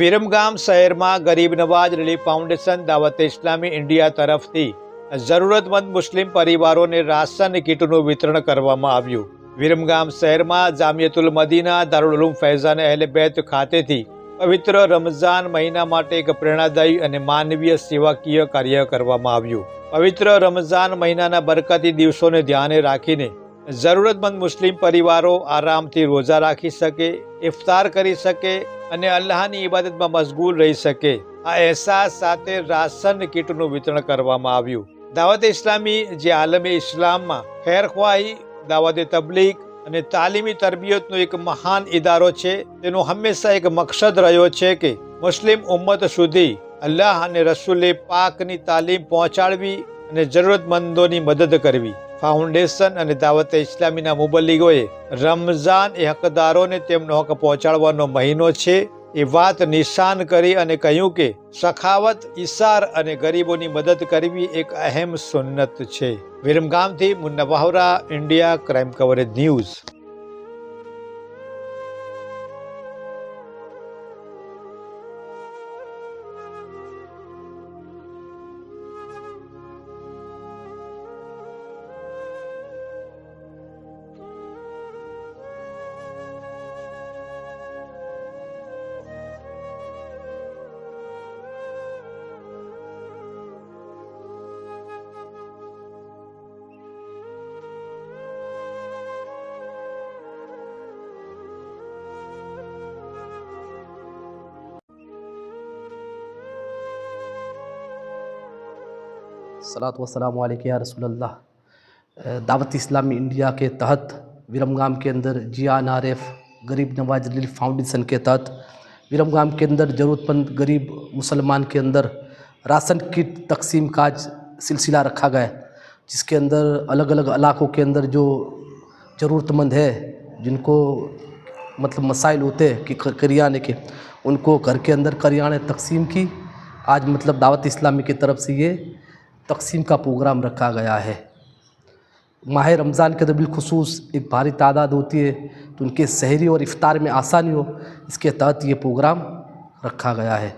વિરમગામ શહેરમાં Garib Nawaz relief foundation Dawat Islami India તરફથી જરૂરતમંદ મુસ્લિમ પરિવારોને રાશન કીટનું વિતરણ કરવામાં આવ્યું. વિરમગામ શહેરમાં જામિયતુલ મદીના દારૂલુમ ફૈઝાન અહેલબેત ખાતેથી પવિત્ર રમઝાન મહિના માટે એક પ્રેરણાદાયી અને માનવીય સેવાકીય કાર્ય કરવામાં આવ્યું. પવિત્ર રમઝાન મહિનાના બરકતી દિવસોને ધ્યાને રાખીને જરૂરતમંદ મુસ્લિમ પરિવારો આરામથી રોજા રાખી શકે, ઇફતાર કરી શકે અને અલ્લાહની ઇબાદતમાં મશગુલ રહી શકે. આ અહેસાસ સાથે રાશન કીટનું વિતરણ કરવામાં આવ્યું. દાવત ઇસ્લામી જે આલમે ઇસ્લામમાં ખેરખ્વાહી, દાવતે તબલીગ અને તાલીમી તરબિયતનો એક મહાન ઇદારો છે, તેનો હંમેશા એક મકસદ રહ્યો છે કે મુસ્લિમ ઉમ્મત સુધી અલ્લાહ અને રસૂલે પાકની તાલીમ પહોંચાડવી અને જરૂરતમંદોની મદદ કરવી. ફાઉન્ડેશન અને દાવતે ઇસ્લામીના મુબલ્લીગોએ રમઝાન એ હકદારોને તેમનો હક પહોંચાડવાનો મહિનો છે. એ વાત નિશાન કરી અને કહ્યું કે, સખાવત ઈશાર અને ગરીબોની મદદ કરવી એક અહેમ સુન્નત છે. વિરમગામથી Munna Vahra India, crime coverage news. सलात वसलाम या रसूलल्लाह। दावत इस्लामी इंडिया के तहत विरमगाम के अंदर जिया नारेफ गरीब नवाज़ रिलीफ फाउंडेशन के तहत विरमगाम के अंदर ज़रूरतमंद गरीब मुसलमान के अंदर राशन किट तकसीम का आज सिलसिला रखा गया जिसके अंदर अलग अलग इलाकों के अंदर जो ज़रूरतमंद है, जिनको मतलब मसाइल होते हैं कि करियाने के, उनको घर के अंदर करियाने तकसीम की। आज मतलब दावत इस्लामी की तरफ़ से ये तकसीम का प्रोग्राम रखा गया है। माह रमज़ान के बिलखसूस एक भारी तादाद होती है तो उनके शहरी और इफ़ार में आसानी हो, इसके तहत ये प्रोग्राम रखा गया है।